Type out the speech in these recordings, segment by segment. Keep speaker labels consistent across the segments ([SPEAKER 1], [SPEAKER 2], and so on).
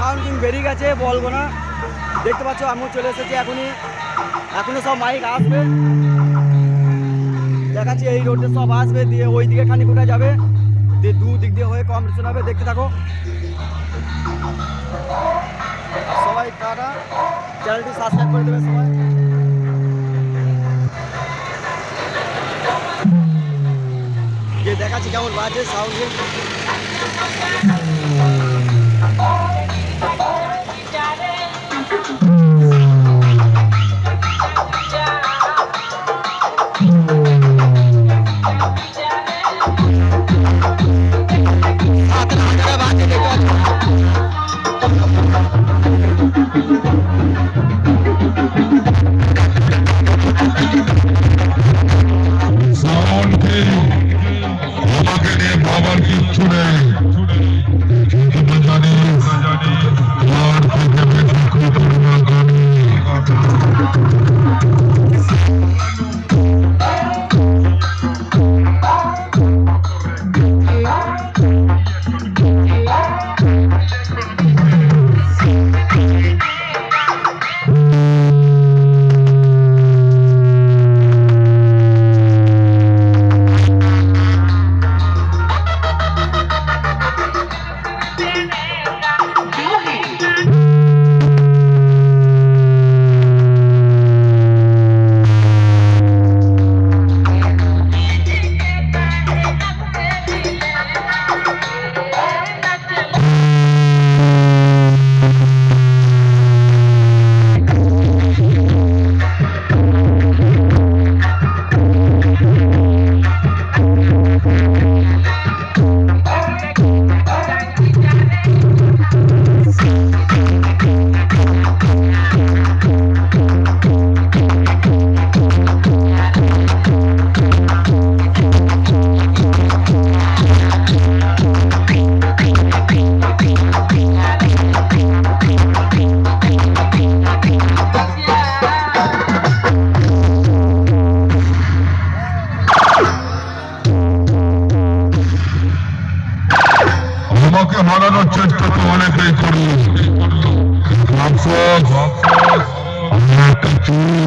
[SPEAKER 1] Sound king বেরিয়ে গেছে, বলব না। দেখতে পাচ্ছ, আমিও চলে এসেছি এখনই। এখনও সব মাইক আসবে। দেখাচ্ছি, এই রোডে সব আসবে, দিয়ে ওই দিকে খানিক উঠে যাবে। দিয়ে দু দিক দিয়ে হয়ে কম্পিটিশন হবে, দেখতে থাকো। সবাই তারা চ্যানেলটি সাবস্ক্রাইব করে দেবে সবাই। দেখাচ্ছি কেমন বাজে সাউন্ড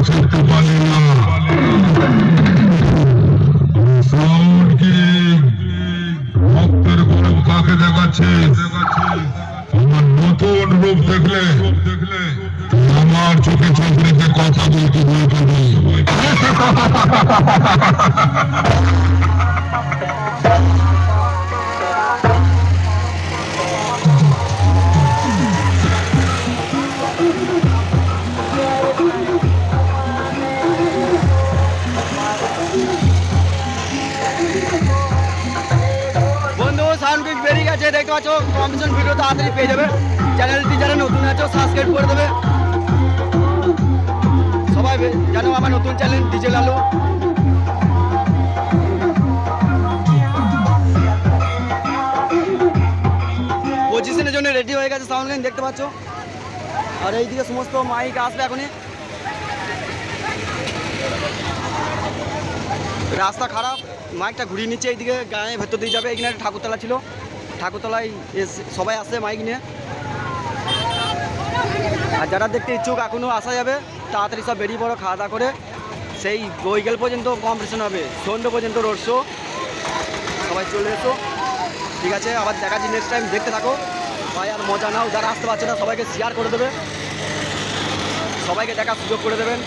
[SPEAKER 2] করতে পারি না ভক্তের গরম কাকে দেখাচ্ছে আমার নতুন রূপ দেখলে আমার চোখে চোখ কথা বলতে ভয় পাবে
[SPEAKER 1] পাচ্ছ কম্পিটিশন ভিডিও তাড়াতাড়ি পেয়ে যাবে। চ্যানেলটি যারা নতুন আছো সাবস্ক্রাইব করে দেবে। সবাই জানো আমার নতুন চ্যানেল, ডিজে লালু। পজিশনের জন্য রেডি হয়ে গেছে সাউন্ড লাইন দেখতে পাচ্ছ? আর এইদিকে সমস্ত মাইক আসবে এখনই। রাস্তা খারাপ মাইকটা ঘুরিয়ে নিচ্ছে, এইদিকে গায়ে ভেতর দিয়ে যাবে, এখানে ঠাকুরতলা ছিল। ঠাকুরতলায় এস- সবাই আসে মাইক নিয়ে। আর যারা দেখতে ইচ্ছুক এখনও আসা যাবে। তাড়াতাড়ি সব বেরিয়ে পড়ো, খাওয়া দাওয়া করে। সেই বৈকাল পর্যন্ত কম্পিটিশন হবে। সন্ধ্যে পর্যন্ত রোড শো সবাই চলে এসো। ঠিক আছে, আবার দেখা দেখাচ্ছি নেক্সট টাইম দেখতে থাকো। ভাই, আর মজা নাও। যারা আসতে পারছে না, সবাইকে শেয়ার করে দেবে। সবাইকে দেখার সুযোগ করে দেবেন।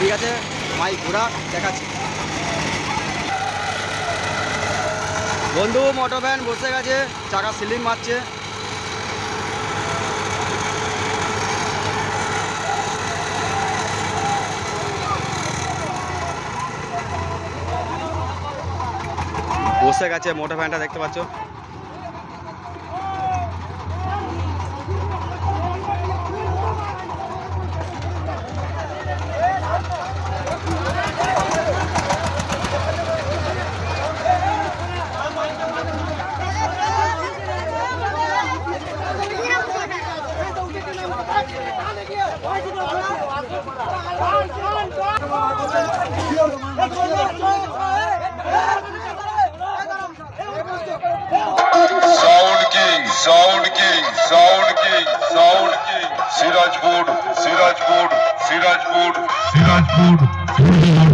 [SPEAKER 1] ঠিক আছে মাই ঘোরা, দেখাচ্ছি। বন্ধু মোটর ভ্যান বসে গেছে চাকা সিলিং মারছে। বসে গেছে মোটর ভ্যানটা দেখতে পাচ্ছ?
[SPEAKER 2] Sound king sound king sound king sound king Sirajpur Sirajpur Sirajpur Sirajpur